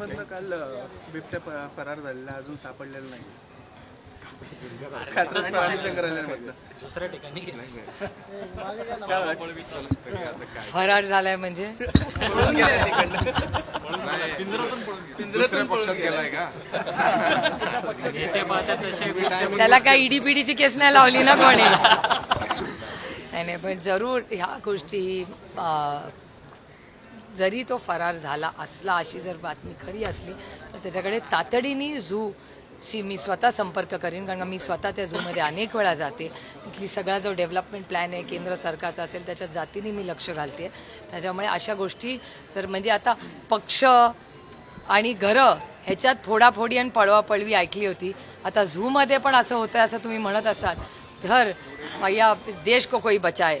मधनं काल बिबट्या फरार झालेला अजून सापडलेला नाही. कात्रज प्राणी संग्रहालयामधनं दुसऱ्या ठिकाणी गेला. काय वाटतं? फरार झालाय म्हणजे? पळून गेला तिकडनं. दुसऱ्या पक्षात गेलाय का? नेते पाहतात तसे त्याला काय ईडी पिडीची केस नाही लावली ना कोणी? नाही नाही पण जरूर ह्या गोष्टी अं, जरी तो फरार झाला असला अशी जर बातमी खरी असली तर त्याच्याकडे तातडीने झू शी मी स्वतः संपर्क करीन. कारण मी स्वतः त्या झूमध्ये अनेक वेळा जाते. तिथली सगळा जो डेव्हलपमेंट प्लॅन आहे केंद्र सरकारचा असेल त्याच्या जातीने मी लक्ष घालते. त्याच्यामुळे अशा गोष्टी जर म्हणजे आता पक्ष आणि घरं ह्याच्यात फोडाफोडी आणि पळवापळवी ऐकली होती. आता झूमध्ये पण असं होतं असं तुम्ही म्हणत असाल. तर या देश को कोई बचाय